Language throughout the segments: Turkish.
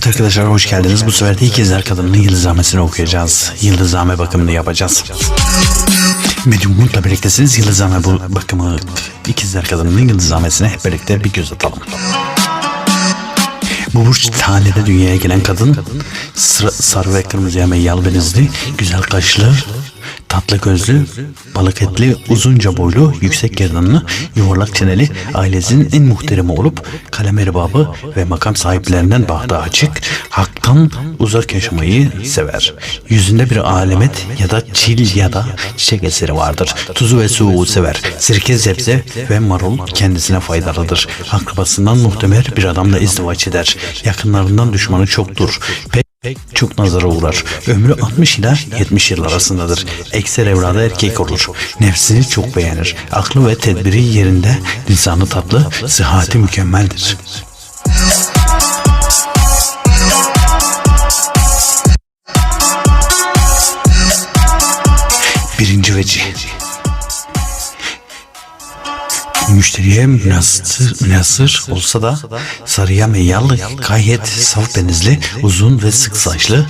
Evet arkadaşlar hoş geldiniz. Bu sefer de ikizler kadının yıldızamesini okuyacağız. Yıldızame bakımını yapacağız. Medyum Umut'la birliktesiniz. Yıldızame bu bakımı ikizler kadının yıldızamesine hep birlikte bir göz atalım. Bu burç tanede dünyaya gelen kadın sarı ve kırmızı yeme yal benizli, güzel kaşlı, tatlı gözlü, balık etli, uzunca boylu, yüksek gerdanlı, yuvarlak çeneli, ailesinin en muhteremi olup kalem erbabı ve makam sahiplerinden bahtı açık, haktan uzak yaşamayı sever. Yüzünde bir alamet ya da çil ya da çiçek eseri vardır. Tuzu ve suyu sever. Sirke, zebze ve marul kendisine faydalıdır. Akrabasından muhtemel bir adamla izdivaç eder. Yakınlarından düşmanı çoktur. Pek çok nazara uğrar. Ömrü 60 ila 70 yıl arasındadır. Ekser evladı erkek olur. Nefsini çok beğenir. Aklı ve tedbiri yerinde, lisanı tatlı, sıhhati mükemmeldir. Müşteriye münasır, münasır olsa da sarıya meyallı, gayet saf benizli, uzun ve sık saçlı,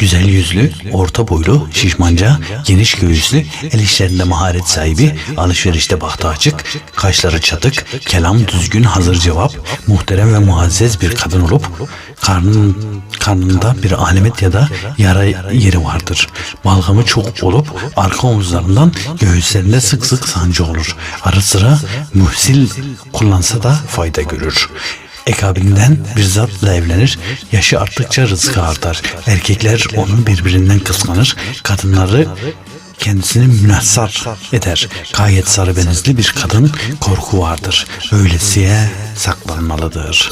güzel yüzlü, orta boylu, şişmanca, geniş göğüslü, el işlerinde maharet sahibi, alışverişte bahtı açık, kaşları çatık, kelam düzgün, hazır cevap, muhterem ve muazzez bir kadın olup, karnın, karnında bir alemet ya da yara yeri vardır. Balgamı çok olup, arka omuzlarından göğüslerinde sık sık sancı olur. Ara sıra muhsil kullansa da fayda görür. Ekabinden bir zatla evlenir. Yaşı arttıkça rızkı artar. Erkekler onu birbirinden kıskanır. Kadınları kendisini münhasar eder. Gayet sarı benizli bir kadın korku vardır. Öylesiye saklanmalıdır.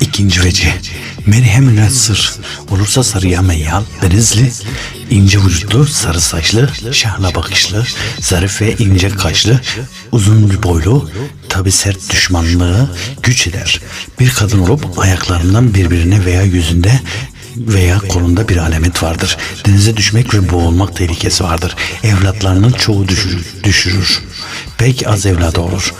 İkinci veci. Merhem münessır. Olursa sarıya meyyal, benizli, ince vücutlu, sarı saçlı, şahla bakışlı, zarif ve ince kaşlı, uzun boylu, tabi sert düşmanlığı güç eder. Bir kadın olup ayaklarından birbirine veya yüzünde veya kolunda bir alamet vardır. Denize düşmek ve boğulmak tehlikesi vardır. Evlatlarının çoğu düşürür. düşürür. Pek az evladı olur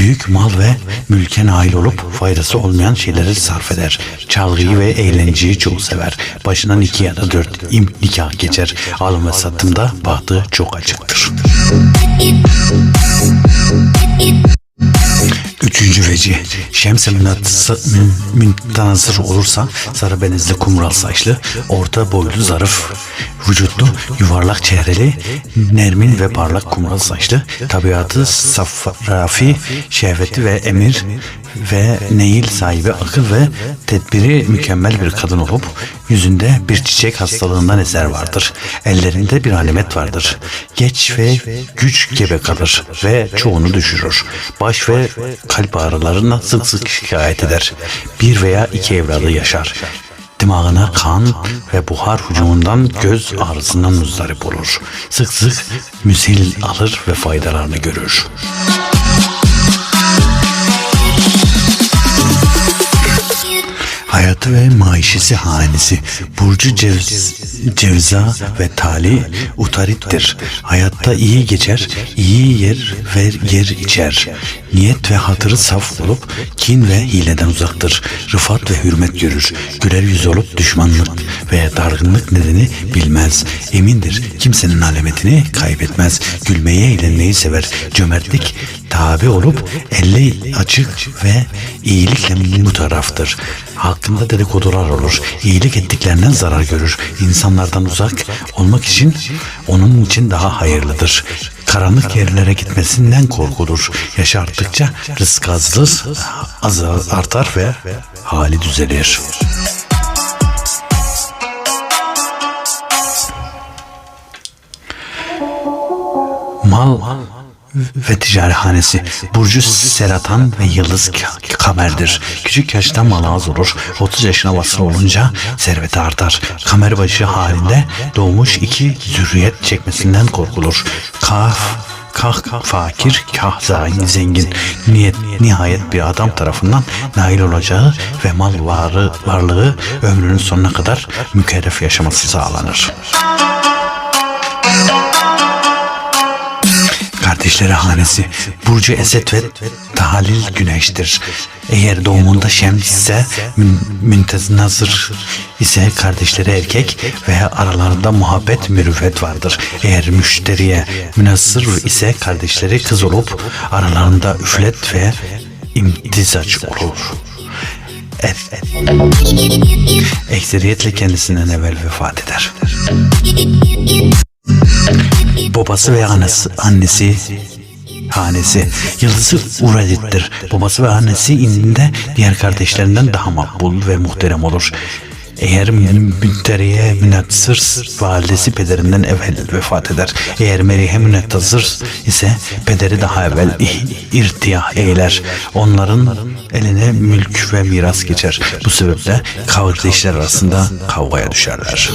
büyük mal ve mülke nail olup faydası olmayan şeyleri sarf eder. Çalgıyı ve eğlenceyi çok sever. Başından iki ya da dört im nikah geçer. Alım ve satımda bahtı çok açıktır. Üçüncü veci Şems-i müntanazır olursa sarı benizli kumral saçlı, orta boylu zarif vücutlu, yuvarlak çehreli, nermin ve parlak kumral saçlı, tabiatı safrafi, şehveti ve emir ve neil sahibi akıl ve tedbiri mükemmel bir kadın olup yüzünde bir çiçek hastalığından eser vardır. Ellerinde bir alamet vardır. Geç ve güç gebe kalır ve çoğunu düşürür. Baş ve kalp ağrılarına sık sık şikayet eder. Bir veya iki evladı yaşar. Dimağına kan ve buhar hücumundan göz ağrısından muzdarip olur. Sık sık müsil alır ve faydalarını görür. Hayatı ve maişesi hanesi. Burcu cevz, cevza ve tali utarittir. Hayatta iyi geçer, iyi yer ve yer içer. Niyet ve hatırı saf olup kin ve hileden uzaktır. Rıfat ve hürmet görür. Güler yüz olup düşmanlık ve dargınlık nedeni bilmez. Emindir kimsenin alametini kaybetmez. Gülmeyi eğlenmeyi sever. Cömertlik tabi olup elle açık ve iyilikle bu taraftır. Hakkında dedikodular olur. İyilik ettiklerinden zarar görür. İnsanlardan uzak olmak için onun için daha hayırlıdır. Karanlık yerlere gitmesinden korkulur. Yaş arttıkça rızk azdır, az artar ve hali düzelir. Mal ve ticarethanesi. Burcu Seratan ve Yıldız Kamer'dir. Küçük yaşta mal az olur. 30 yaşına vasıl olunca serveti artar. Kamer başı halinde doğmuş iki zürriyet çekmesinden korkulur. Kaf kah fakir, kah zain zengin. Niyet, nihayet bir adam tarafından nail olacağı ve mal varı, varlığı ömrünün sonuna kadar mükerref yaşaması sağlanır. Kardeşleri hanesi Burcu Esed ve Tahalil Güneş'tir. Eğer doğumunda Şems ise mün- Müntezazır ise kardeşleri erkek veya aralarında muhabbet mürüvvet vardır. Eğer müşteriye Münasır ise kardeşleri kız olup aralarında üflet ve imtizaç olur. Et, et. Ekseriyetle kendisinden evvel vefat eder. Babası ve anası, annesi hanesi. Yıldızı Uredit'tir. Babası ve annesi indinde diğer kardeşlerinden daha makbul ve muhterem olur. Eğer Münteriye Münatsır validesi pederinden evvel vefat eder. Eğer Merihe Münattazır ise pederi daha evvel i- irtiyah eyler. Onların eline mülk ve miras geçer. Bu sebeple kardeşler arasında kavgaya düşerler.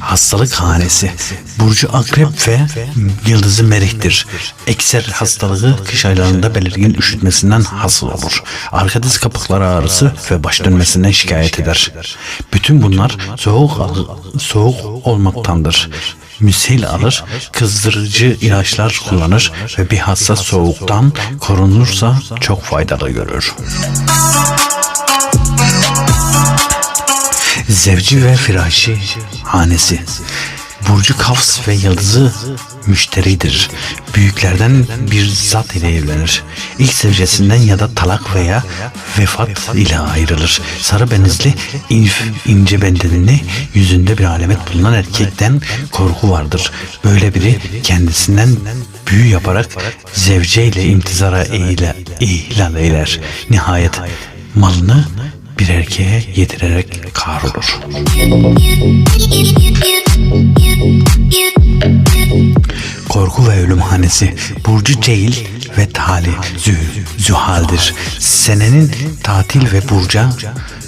Hastalık hanesi. Burcu akrep ve yıldızı merihtir. Ekser hastalığı kış aylarında belirgin üşütmesinden hasıl olur. Arka diz kapakları ağrısı ve baş dönmesinden şikayet eder. Bütün bunlar soğuk soğuk olmaktandır. Müsil alır, kızdırıcı ilaçlar kullanır ve bir hasta soğuktan korunursa çok faydalı görür. Zevci ve Firaşi hanesi. Burcu Kavs ve Yıldızı müşteridir. Büyüklerden bir zat ile evlenir. İlk zevcesinden ya da talak veya vefat ile ayrılır. Sarı benizli, inf, ince bendenli, yüzünde bir alamet bulunan erkekten korku vardır. Böyle biri kendisinden büyü yaparak zevce ile imtizara eyle, ihlal eyler. Nihayet malını bir erkeğe yedirerek kahrolur. Korku ve ölüm hanesi Burcu Ceyl ve Tali Zü, Zühal'dir. Senenin tatil ve burca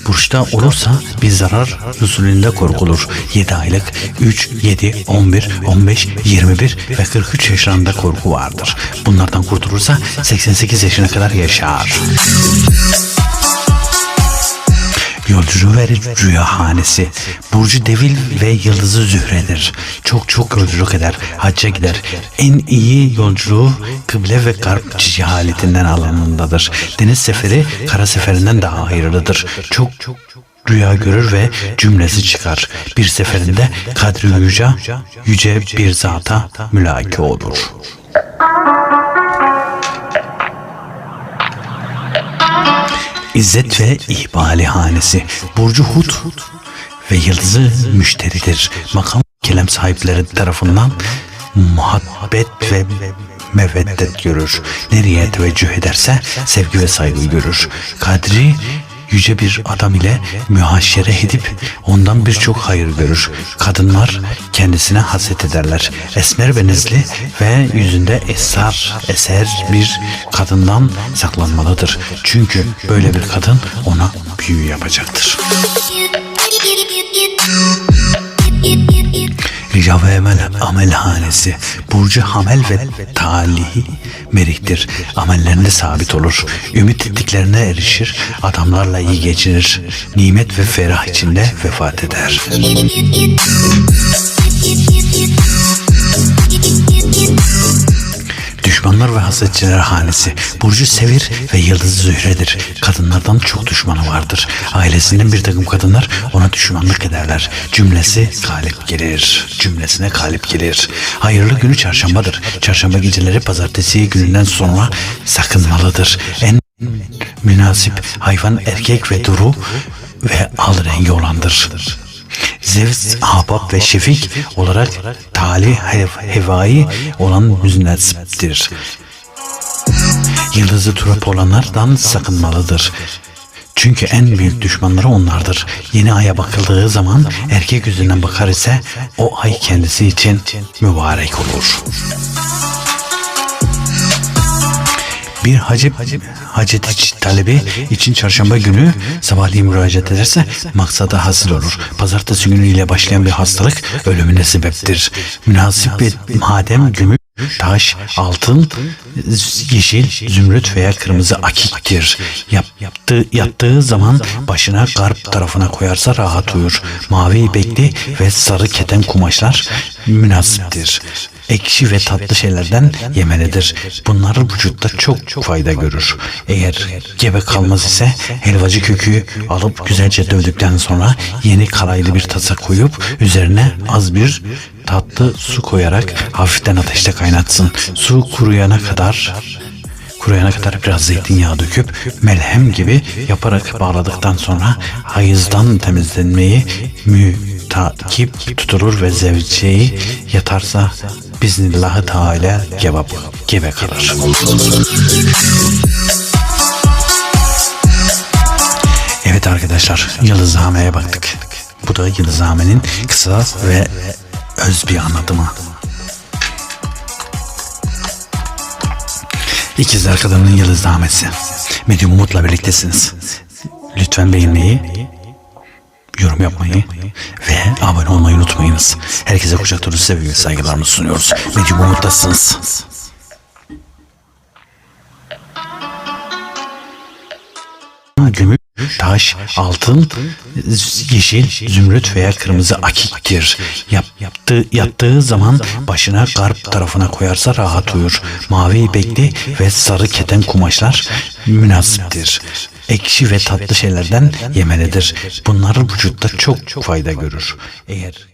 burçta olursa bir zarar usulünde korkulur. 7 aylık 3, 7, 11, 15, 21 ve 43 yaşlarında korku vardır. Bunlardan kurtulursa 88 yaşına kadar yaşar. Yolculuğu ve rüya hanesi. Burcu Devil ve Yıldızı Zühre'dir. Çok çok yolculuk eder. Hacca gider. En iyi yolculuğu kıble ve garp cehaletinden alanındadır. Deniz seferi kara seferinden daha hayırlıdır. Çok çok rüya görür ve cümlesi çıkar. Bir seferinde kadri yüce, yüce bir zata mülaki olur. İzzet ve İhbali hanesi Burcu Hut ve Yıldızı müşteridir. Makam kelem sahipleri tarafından muhabbet ve meveddet görür. Nereye teveccüh ederse sevgi ve saygı görür. Kadri yüce bir adam ile mühaşere edip ondan birçok hayır görür. Kadınlar kendisine haset ederler. Esmer benizli ve yüzünde esar eser bir kadından saklanmalıdır. Çünkü böyle bir kadın ona büyü yapacaktır. Rica ve emel amelhanesi Burcu Hamel ve Talihi Merik'tir. Amellerinde sabit olur. Ümit ettiklerine erişir. Adamlarla iyi geçinir. Nimet ve ferah içinde vefat eder. Düşmanlar ve hasetçiler hanesi Burcu Sevir ve Yıldız Zühre'dir. Kadınlardan çok düşmanı vardır. Ailesinden bir takım kadınlar ona düşmanlık ederler. Cümlesi galip gelir. Cümlesine galip gelir. Hayırlı günü çarşambadır. Çarşamba geceleri pazartesi gününden sonra sakınmalıdır. En münasip hayvan erkek ve duru ve al rengi olandır. Zevs, Ahbap ve Şefik olarak tali hev- hevai olan müznetsiptir. Yıldızı turap olanlardan sakınmalıdır. Çünkü en büyük düşmanları onlardır. Yeni aya bakıldığı zaman erkek yüzünden bakar ise o ay kendisi için mübarek olur. Bir hacip, hacet iç talebi için çarşamba günü sabahleyin müracaat ederse maksadı hasıl olur. Pazartesi günü ile başlayan bir hastalık ölümüne sebeptir. Münasip bir madem gümüş taş, altın, yeşil, zümrüt veya kırmızı akiktir. Yap, yaptığı, yattığı zaman başına garp tarafına koyarsa rahat uyur. Mavi ipekli ve sarı keten kumaşlar münasiptir. Ekşi ve tatlı şeylerden yemelidir. Bunlar vücutta çok fayda görür. Eğer gebe kalmaz ise helvacı kökü alıp güzelce dövdükten sonra yeni karaylı bir tasa koyup üzerine az bir tatlı su koyarak hafiften ateşte kaynatsın. Su kuruyana kadar kuruyana kadar biraz zeytinyağı döküp melhem gibi yaparak bağladıktan sonra hayızdan temizlenmeyi mütakip tutulur ve zevceyi yatarsa biznillahı teala kebap gebe kalır. Evet arkadaşlar Yıldızhame'ye baktık. Bu da Yıldızhame'nin kısa ve öz bir anlatımı. İkizler Kadın'ın Yıldızhamesi. Medyum Umut'la birliktesiniz. Lütfen beğenmeyi, yorum yapmayı ve abone olmayı unutmayınız. Herkese kucak dolusu sevgi ve saygılarımızı sunuyoruz. Medyum Umut'tasınız. Gümüş, taş, altın, yeşil, zümrüt veya kırmızı akiktir. Yap, yaptığı, yattığı zaman başına garp tarafına koyarsa rahat uyur. Mavi ipekli ve sarı keten kumaşlar münasiptir. Ekşi ve tatlı şeylerden yemelidir. Bunlar vücutta çok fayda görür. Eğer